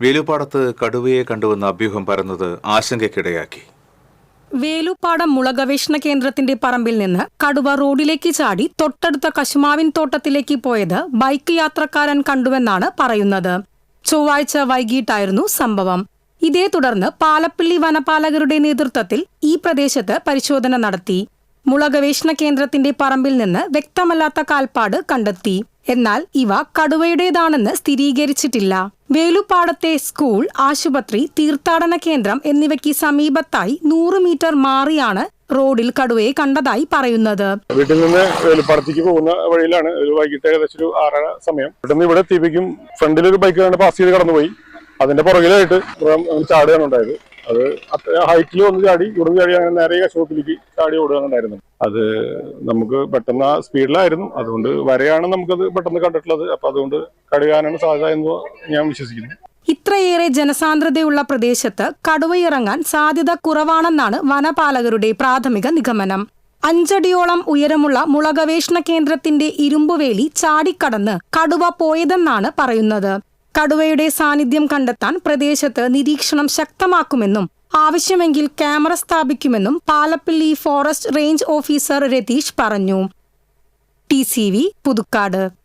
വേലുപാടത്ത് കടുവയെ കണ്ടുവന്ന അഭ്യൂഹം പരന്നത് ആശങ്കയ്ക്കിടയാക്കി. വേലുപ്പാടം മുളഗവേഷണ കേന്ദ്രത്തിന്റെ പറമ്പിൽ നിന്ന് കടുവ റോഡിലേക്ക് ചാടി തൊട്ടടുത്ത കശുമാവിൻ തോട്ടത്തിലേക്ക് പോയത് ബൈക്ക് യാത്രക്കാരൻ കണ്ടുവെന്നാണ് പറയുന്നത്. ചൊവ്വാഴ്ച വൈകിട്ടായിരുന്നു സംഭവം. ഇതേ തുടർന്ന് പാലപ്പിള്ളി വനപാലകരുടെ നേതൃത്വത്തിൽ ഈ പ്രദേശത്ത് പരിശോധന നടത്തി. മുളഗവേഷണ കേന്ദ്രത്തിന്റെ പറമ്പിൽ നിന്ന് വ്യക്തമല്ലാത്ത കാൽപ്പാട് കണ്ടെത്തി. എന്നാൽ ഇവ കടുവയുടേതാണെന്ന് സ്ഥിരീകരിച്ചിട്ടില്ല. വേലുപ്പാടത്തെ സ്കൂൾ ആശുപത്രി തീർത്ഥാടന കേന്ദ്രം എന്നിവയ്ക്ക് സമീപത്തായി നൂറ് മീറ്റർ മാറിയാണ് റോഡിൽ കടുവയെ കണ്ടതായി പറയുന്നത്. വീട്ടിൽ നിന്ന് വേലുപ്പാടത്തേക്ക് പോകുന്ന വഴിയിലാണ് ഒരു വൈകിട്ട് ഏകദേശം ഒരു ആറര സമയം. പെട്ടെന്ന് ഇവിടെ എത്തിയപ്പോഴേക്കും ഫ്രണ്ടിൽ ഒരു ബൈക്ക് പാസ് ചെയ്ത് കടന്നുപോയി. അതിന്റെ പുറകിലായിട്ട് ചാടുകയാണ് ഉണ്ടായത്. അത് ഹൈറ്റിൽ വന്ന് ചാടി ഇവിടെ ചാടി അങ്ങനെ നേരെ ഷോപ്പിലേക്ക് ചാടി ഓടുകയാണ് അത് നമുക്ക് പെട്ടെന്ന് ആ സ്പീഡിലായിരുന്നു. അതുകൊണ്ട് വരെയാണ് നമുക്കത് പെട്ടെന്ന് കണ്ടിട്ടുള്ളത്. അപ്പൊ അതുകൊണ്ട് കടുകാനാണ് സാധ്യത എന്ന് ഞാൻ വിശ്വസിക്കുന്നു. ഇത്രയേറെ ജനസാന്ദ്രതയുള്ള പ്രദേശത്ത് കടുവയിറങ്ങാൻ സാധ്യത കുറവാണെന്നാണ് വനപാലകരുടെ പ്രാഥമിക നിഗമനം. അഞ്ചടിയോളം ഉയരമുള്ള മുളകവേഷണ കേന്ദ്രത്തിന്റെ ഇരുമ്പുവേലി ചാടിക്കടന്ന് കടുവ പോയതെന്നാണ് പറയുന്നത്. കടുവയുടെ സാന്നിധ്യം കണ്ടെത്താൻ പ്രദേശത്ത് നിരീക്ഷണം ശക്തമാക്കുമെന്നും ആവശ്യമെങ്കിൽ ക്യാമറ സ്ഥാപിക്കുമെന്നും Palappilly forest range officer Ratheesh പറഞ്ഞു. ടി പുതുക്കാട്.